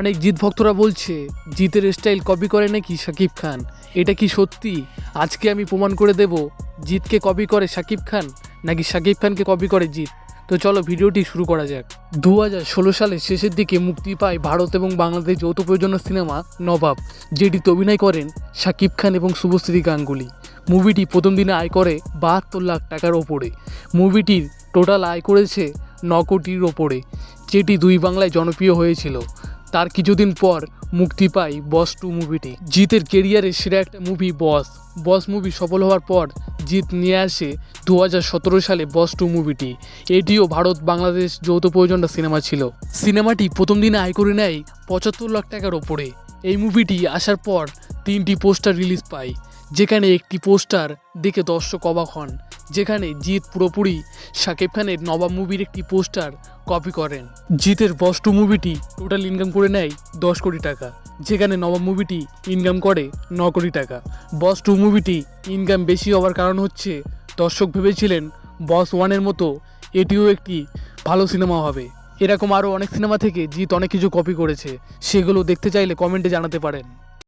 অনেক জিৎ ভক্তরা বলছে, জিতের স্টাইল কপি করে নাকি শাকিব খান? এটা কি সত্যি? আজকে আমি প্রমাণ করে দেব, জিতকে কপি করে শাকিব খান নাকি শাকিব খানকে কপি করে জিৎ তো চলো ভিডিওটি শুরু করা যাক। দু হাজার ষোলো সালের শেষের দিকে মুক্তি পায় ভারত এবং বাংলাদেশ যৌথ প্রযোজনা সিনেমা নবাব যেটিতে অভিনয় করেন শাকিব খান এবং শুভশ্রী গাঙ্গুলি। মুভিটি প্রথম দিনে আয় করে বাহাত্তর লাখ টাকার ওপরে। মুভিটির টোটাল আয় করেছে ন কোটির ওপরে, যেটি দুই বাংলায় জনপ্রিয় হয়েছিল। তার কিছুদিন পর মুক্তি পায় বস টু মুভিটি। জিতের কেরিয়ারে সেরা একটা মুভি বস। বস মুভি সফল হওয়ার পর জিত নিয়ে আসে দু হাজার সতেরো সালে বস টু মুভিটি। এটিও ভারত বাংলাদেশ যৌথ প্রয়োজনটা সিনেমা ছিল। সিনেমাটি প্রথম দিনে আয় করে নেয় পঁচাত্তর লাখ টাকার ওপরে। এই মুভিটি আসার পর তিনটি পোস্টার রিলিজ পায়। যেখানে একটি পোস্টার দেখে দর্শক অবাক হন, যেখানে জিৎ পুরোপুরি শাকিব খানের নবাব মুভির একটি পোস্টার কপি করেন। জিতের বস টু মুভিটি টোটাল ইনকাম করে নেয় দশ কোটি টাকা, যেখানে নবাব মুভিটি ইনকাম করে ন কোটি টাকা। বস টু মুভিটি ইনকাম বেশি হওয়ার কারণ হচ্ছে, দর্শক ভেবেছিলেন বস ওয়ানের মতো এটিও একটি ভালো সিনেমা হবে। এরকম আরও অনেক সিনেমা থেকে জিৎ অনেক কিছু কপি করেছে, সেগুলো দেখতে চাইলে কমেন্টে জানাতে পারেন।